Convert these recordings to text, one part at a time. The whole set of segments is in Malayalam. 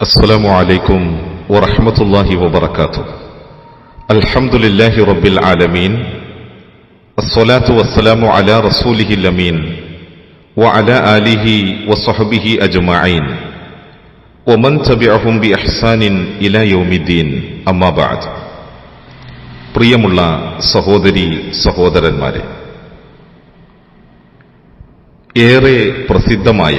السلام عليكم ورحمة الله وبركاته الحمد لله رب العالمين الصلاة والسلام على رسوله الأمين وعلى آله وصحبه أجمعين ومن تبعهم بإحسان إلى يوم الدين أما بعد പ്രിയമുള്ള സഹോദരി സഹോദരന്മാരെ ഏറെ പ്രസിദ്ധമായ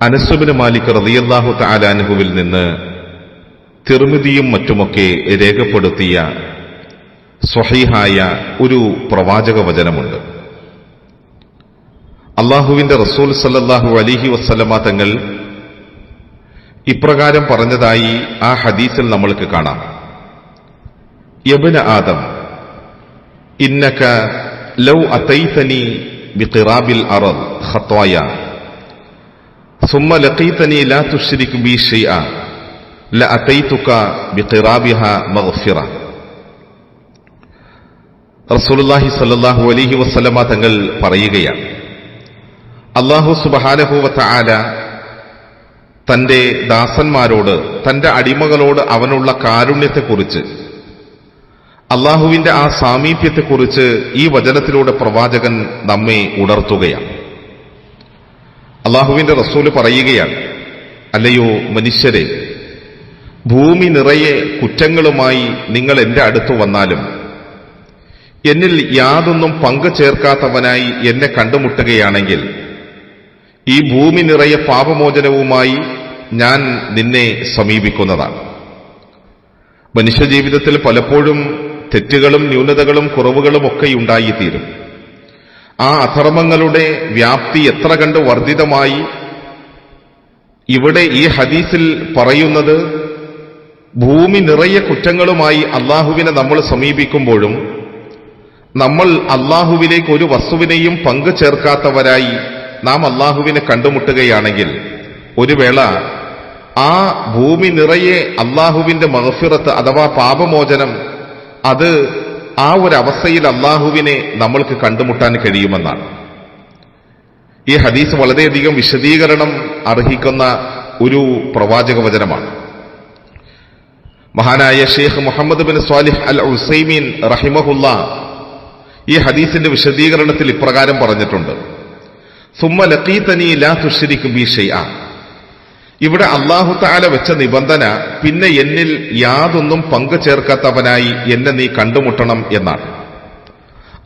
അനസുബിന് മാലിക് റളിയല്ലാഹു താലാനുഹുവിൽ നിന്ന് തിർമിതിയും മറ്റുമൊക്കെ രേഖപ്പെടുത്തിയ സ്വഹീഹായ ഒരു പ്രവാചക വചനമുണ്ട്. അള്ളാഹുവിന്റെ റസൂൽ സല്ലാഹു അലിഹി വസ്സലമ തങ്ങൾ ഇപ്രകാരം പറഞ്ഞതായി ആ ഹദീസിൽ നമ്മൾക്ക് കാണാം. യബ്ന ആദം ഇന്നക ലൗ അതൈതനി ബിഖിറാബിൽ അറദ് ഖത്വായ ثم لقيتني لا تشرك بي شيئا لأتيتك بقرابها مغفرة റസൂലുള്ളാഹി സല്ലല്ലാഹു അലൈഹി വസല്ലമ തങ്ങൾ പറയുകയാണ് അള്ളാഹു സുബഹാനഹുവത്ത ആല തന്റെ ദാസന്മാരോട് തന്റെ അടിമകളോട് അവനുള്ള കാരുണ്യത്തെക്കുറിച്ച് അള്ളാഹുവിന്റെ ആ സാമീപ്യത്തെക്കുറിച്ച് ഈ വചനത്തിലൂടെ പ്രവാചകൻ നമ്മെ ഉണർത്തുകയാണ് അള്ളാഹുവിന്റെ റസൂൽ പറയുകയാണ് അല്ലയോ മനുഷ്യരെ ഭൂമി നിറയെ കുറ്റങ്ങളുമായി നിങ്ങൾ എന്റെ അടുത്തു വന്നാലും എന്നിൽ യാതൊന്നും പങ്കു ചേർക്കാത്തവനായി എന്നെ കണ്ടുമുട്ടുകയാണെങ്കിൽ ഈ ഭൂമി നിറയെ പാപമോചനവുമായി ഞാൻ നിന്നെ സമീപിക്കുന്നതാണ്. മനുഷ്യജീവിതത്തിൽ പലപ്പോഴും തെറ്റുകളും ന്യൂനതകളും കുറവുകളും ഒക്കെ ഉണ്ടായിത്തീരും. ആ അധർമ്മങ്ങളുടെ വ്യാപ്തി എത്ര കണ്ട് വർദ്ധിതമായി. ഇവിടെ ഈ ഹദീസിൽ പറയുന്നത് ഭൂമി നിറയെ കുറ്റങ്ങളുമായി അള്ളാഹുവിനെ നമ്മൾ സമീപിക്കുമ്പോഴും നമ്മൾ അള്ളാഹുവിലേക്ക് ഒരു വസ്തുവിനെയും പങ്കു ചേർക്കാത്തവരായി നാം അള്ളാഹുവിനെ കണ്ടുമുട്ടുകയാണെങ്കിൽ ഒരു വേള ആ ഭൂമി നിറയെ അള്ളാഹുവിന്റെ മഹഫിറത്ത് അഥവാ പാപമോചനം അത് ആ ഒരു അവസ്ഥയിൽ അള്ളാഹുവിനെ നമ്മൾക്ക് കണ്ടുമുട്ടാൻ കഴിയുമെന്നാണ്. ഈ ഹദീസ് വളരെയധികം വിശദീകരണം അർഹിക്കുന്ന ഒരു പ്രവാചക വചനമാണ്. മഹാനായ Sheikh Muhammad bin Salih al Uthaymeen റഹിമഹുല്ല ഈ ഹദീസിന്റെ വിശദീകരണത്തിൽ ഇപ്രകാരം പറഞ്ഞിട്ടുണ്ട്. സുമ്മ ലക്കീതനി ലാ തുഷരിക്കും ബി ഷെയ്അ ഇവിടെ അള്ളാഹു താല വെച്ച നിബന്ധന പിന്നെ എന്നിൽ യാതൊന്നും പങ്കു ചേർക്കാത്തവനായി എന്നെ നീ കണ്ടുമുട്ടണം എന്നാണ്.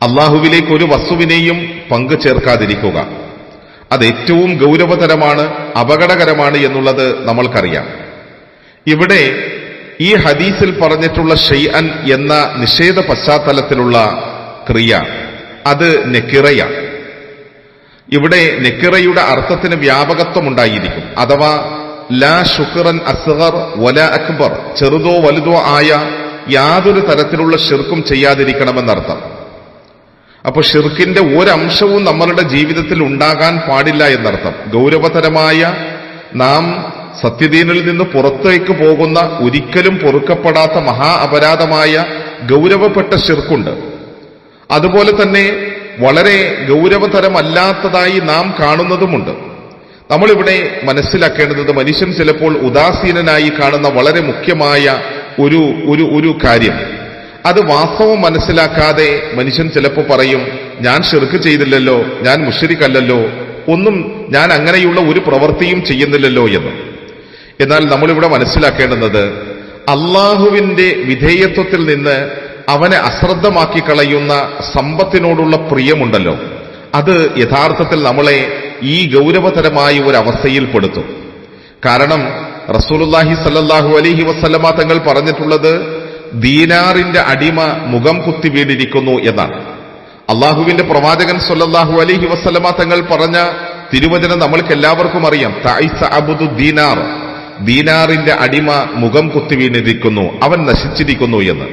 അള്ളാഹുവിലേക്ക് ഒരു വസ്തുവിനെയും പങ്കു ചേർക്കാതിരിക്കുക. അത് ഏറ്റവും ഗൗരവതരമാണ് അപകടകരമാണ് എന്നുള്ളത് നമ്മൾക്കറിയാം. ഇവിടെ ഈ ഹദീസിൽ പറഞ്ഞിട്ടുള്ള ഷെയ്അൻ എന്ന നിഷേധ പശ്ചാത്തലത്തിലുള്ള ക്രിയ അത് നെക്കിറയാണ്. ഇവിടെ നെക്കിറയുടെ അർത്ഥത്തിന് വ്യാപകത്വം ഉണ്ടായിരിക്കും. അഥവാ ലാ ഷുക്റൻ അസ്ഗർ വല അക്ബർ. ചെറുതോ വലുതോ ആയ യാതൊരു തരത്തിലുള്ള ഷിർക്കും ചെയ്യാതിരിക്കണമെന്നർത്ഥം. അപ്പൊ ഷിർക്കിന്റെ ഒരംശവും നമ്മളുടെ ജീവിതത്തിൽ ഉണ്ടാകാൻ പാടില്ല എന്നർത്ഥം. ഗൗരവതരമായ നാം സത്യദീനിൽ നിന്ന് പുറത്തേക്ക് പോകുന്ന ഒരിക്കലും പൊറുക്കപ്പെടാത്ത മഹാ അപരാധമായ ഗൗരവപ്പെട്ട ഷിർക്കുണ്ട് അതുപോലെ തന്നെ വളരെ ഗൗരവതരമല്ലാത്തതായി നാം കാണുന്നതുമുണ്ട്. നമ്മളിവിടെ മനസ്സിലാക്കേണ്ടത് മനുഷ്യൻ ചിലപ്പോൾ ഉദാസീനനായി കാണുന്ന വളരെ മുഖ്യമായ ഒരു ഒരു ഒരു കാര്യം. അത് വാസ്തവം മനസ്സിലാക്കാതെ മനുഷ്യൻ ചിലപ്പോൾ പറയും ഞാൻ ഷിർക്ക് ചെയ്തില്ലല്ലോ ഞാൻ മുഷരിക്കല്ലല്ലോ ഒന്നും ഞാൻ അങ്ങനെയുള്ള ഒരു പ്രവൃത്തിയും ചെയ്യുന്നില്ലല്ലോ എന്ന്. എന്നാൽ നമ്മളിവിടെ മനസ്സിലാക്കേണ്ടുന്നത് അള്ളാഹുവിന്റെ വിധേയത്വത്തിൽ നിന്ന് അവനെ അശ്രദ്ധമാക്കി കളയുന്ന സമ്പത്തിനോടുള്ള പ്രിയമുണ്ടല്ലോ. അത് യഥാർത്ഥത്തിൽ നമ്മളെ ഈ ഗൗരവതരമായ ഒരു അവസ്ഥയിൽ പെടുത്തും. കാരണം റസൂലുല്ലാഹി സല്ലാഹു അലഹി വസ്ലമ തങ്ങൾ പറഞ്ഞിട്ടുള്ളത് ദീനാറിന്റെ അടിമ മുഖം കുത്തി വീണിരിക്കുന്നു എന്നാണ്. അള്ളാഹുവിന്റെ പ്രവാചകൻ സൊല്ലാഹു അലഹി വസ്ലമ തങ്ങൾ പറഞ്ഞ തിരുവചനം നമ്മൾക്ക് എല്ലാവർക്കും അറിയാം. തായ്സ അബുദു ദീനാർ. ദീനാറിന്റെ അടിമ മുഖം കുത്തി വീണിരിക്കുന്നു അവൻ നശിച്ചിരിക്കുന്നു എന്ന്.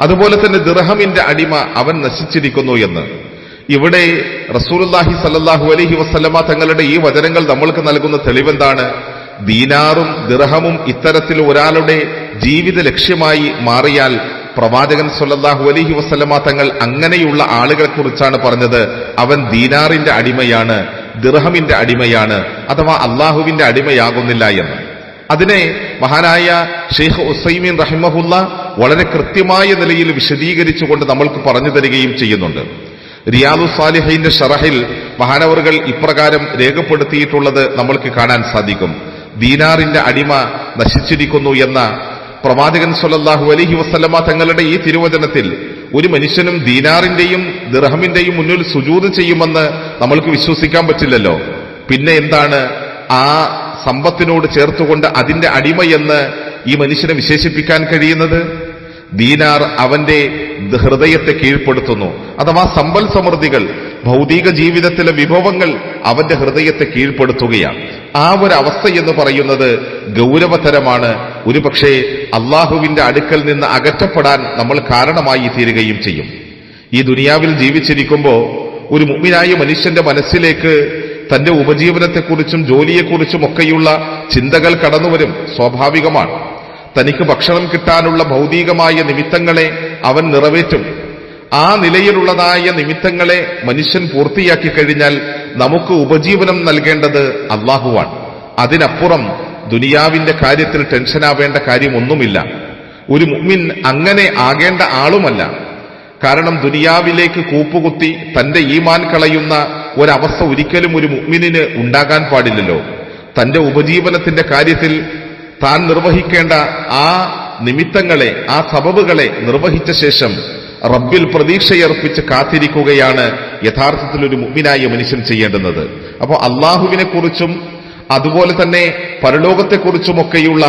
അതുപോലെ തന്നെ ദിർഹമിന്റെ അടിമ അവൻ നശിച്ചിരിക്കുന്നു എന്ന്. ഇവിടെ റസൂലുല്ലാഹി സല്ലാഹു അലഹി വസ്ലമ തങ്ങളുടെ ഈ വചനങ്ങൾ നമ്മൾക്ക് നൽകുന്ന തെളിവെന്താണ്? ദീനാറും ദിർഹമും ഇത്തരത്തിൽ ഒരാളുടെ ജീവിത ലക്ഷ്യമായി മാറിയാൽ പ്രവാചകൻ സല്ലാഹു അലഹി വസ്ലമ തങ്ങൾ അങ്ങനെയുള്ള ആളുകളെ കുറിച്ചാണ് പറഞ്ഞത്. അവൻ ദീനാറിന്റെ അടിമയാണ് ദിർഹമിന്റെ അടിമയാണ് അഥവാ അള്ളാഹുവിന്റെ അടിമയാകുന്നില്ല എന്ന്. അതിനെ മഹാനായ ഷെയ്ഖ് ഉസൈമീൻ റഹിമഹുല്ല വളരെ കൃത്യമായ നിലയിൽ വിശദീകരിച്ചുകൊണ്ട് നമ്മൾക്ക് പറഞ്ഞു തരികയും ചെയ്യുന്നുണ്ട്. റിയാദു സാലിഹിന്റെ ഷറഹിൽ മഹാനവറുകൾ ഇപ്രകാരം രേഖപ്പെടുത്തിയിട്ടുള്ളത് നമ്മൾക്ക് കാണാൻ സാധിക്കും. ദീനാറിന്റെ അടിമ നശിച്ചിരിക്കുന്നു എന്ന പ്രവാചകൻ സൊല്ലാഹു അലഹി വസല്ലമ തങ്ങളുടെ ഈ തിരുവചനത്തിൽ ഒരു മനുഷ്യനും ദീനാറിന്റെയും ദിർഹമിന്റെയും മുന്നിൽ സുജൂത് ചെയ്യുമെന്ന് നമ്മൾക്ക് വിശ്വസിക്കാൻ പറ്റില്ലല്ലോ. പിന്നെ എന്താണ്? ആ സമ്പത്തിനോട് ചേർത്തുകൊണ്ട് അതിന്റെ അടിമയെന്ന് ഈ മനുഷ്യനെ വിശേഷിപ്പിക്കാൻ കഴിയുന്നത്? ദീനാർ അവന്റെ ഹൃദയത്തെ കീഴ്പ്പെടുത്തുന്നു. അഥവാ സമ്പൽ സമൃദ്ധികൾ ഭൗതിക ജീവിതത്തിലെ വിഭവങ്ങൾ അവന്റെ ഹൃദയത്തെ കീഴ്പ്പെടുത്തുകയാണ്. ആ ഒരു അവസ്ഥ എന്ന് പറയുന്നത് ഗൗരവതരമാണ്. ഒരുപക്ഷെ അള്ളാഹുവിന്റെ അടുക്കൽ നിന്ന് അകറ്റപ്പെടാൻ നമ്മൾ കാരണമായി തീരുകയും ചെയ്യും. ഈ ദുനിയാവിൽ ജീവിച്ചിരിക്കുമ്പോൾ ഒരു മുമ്പിനായ മനുഷ്യന്റെ മനസ്സിലേക്ക് തന്റെ ഉപജീവനത്തെക്കുറിച്ചും ജോലിയെക്കുറിച്ചും ഒക്കെയുള്ള ചിന്തകൾ കടന്നുവരും. സ്വാഭാവികമാണ്. തനിക്ക് ഭക്ഷണം കിട്ടാനുള്ള ഭൗതികമായ നിമിത്തങ്ങളെ അവൻ നിറവേറ്റും. ആ നിലയിലുള്ളതായ നിമിത്തങ്ങളെ മനുഷ്യൻ പൂർത്തിയാക്കി കഴിഞ്ഞാൽ നമുക്ക് ഉപജീവനം നൽകേണ്ടത് അള്ളാഹുവാണ് അതിനപ്പുറം ദുനിയാവിന്റെ കാര്യത്തിൽ ടെൻഷനാവേണ്ട കാര്യമൊന്നുമില്ല. ഒരു മുഅ്മിൻ അങ്ങനെ ആകേണ്ട ആളുമല്ല. കാരണം ദുനിയാവിലേക്ക് കൂപ്പുകുത്തി തന്റെ ഈമാൻ കളയുന്ന ഒരവസ്ഥ ഒരിക്കലും ഒരു മുമ്മിനിന് ഉണ്ടാകാൻ പാടില്ലല്ലോ. തന്റെ ഉപജീവനത്തിന്റെ കാര്യത്തിൽ താൻ നിർവഹിക്കേണ്ട ആ നിമിത്തങ്ങളെ ആ സബബുകളെ നിർവഹിച്ച ശേഷം റബ്ബിൽ പ്രതീക്ഷയർപ്പിച്ച് കാത്തിരിക്കുകയാണ് യഥാർത്ഥത്തിൽ ഒരു മുഗ്മിനായ മനുഷ്യൻ ചെയ്യേണ്ടുന്നത്. അപ്പോൾ അള്ളാഹുവിനെ കുറിച്ചും അതുപോലെ തന്നെ പരലോകത്തെക്കുറിച്ചുമൊക്കെയുള്ള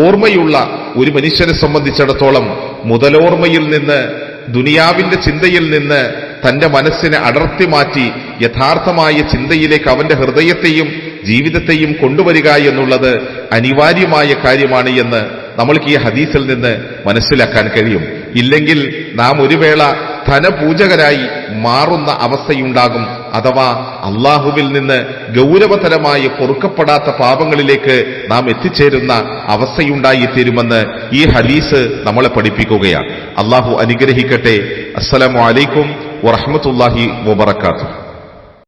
ഓർമ്മയുള്ള ഒരു മനുഷ്യനെ സംബന്ധിച്ചിടത്തോളം മുതലോർമ്മയിൽ നിന്ന് ദുനിയാവിന്റെ ചിന്തയിൽ നിന്ന് തന്റെ മനസ്സിനെ അടർത്തി മാറ്റി യഥാർത്ഥമായ ചിന്തയിലേക്ക് അവന്റെ ഹൃദയത്തെയും ജീവിതത്തെയും കൊണ്ടുവരിക എന്നുള്ളത് അനിവാര്യമായ കാര്യമാണ് എന്ന് നമ്മൾക്ക് ഈ ഹദീസിൽ നിന്ന് മനസ്സിലാക്കാൻ കഴിയും. ഇല്ലെങ്കിൽ നാം ഒരു വേള ധനപൂജകരായി മാറുന്ന അവസ്ഥയുണ്ടാകും. അഥവാ അള്ളാഹുവിൽ നിന്ന് ഗൗരവതരമായി പൊറുക്കപ്പെടാത്ത പാപങ്ങളിലേക്ക് നാം എത്തിച്ചേരുന്ന അവസ്ഥയുണ്ടായിത്തീരുമെന്ന് ഈ ഹദീസ് നമ്മളെ പഠിപ്പിക്കുകയാണ്. അള്ളാഹു അനുഗ്രഹിക്കട്ടെ. അസ്സലാമു അലൈക്കും വറഹമത്തല്ലാഹി വബർക്കാത്തു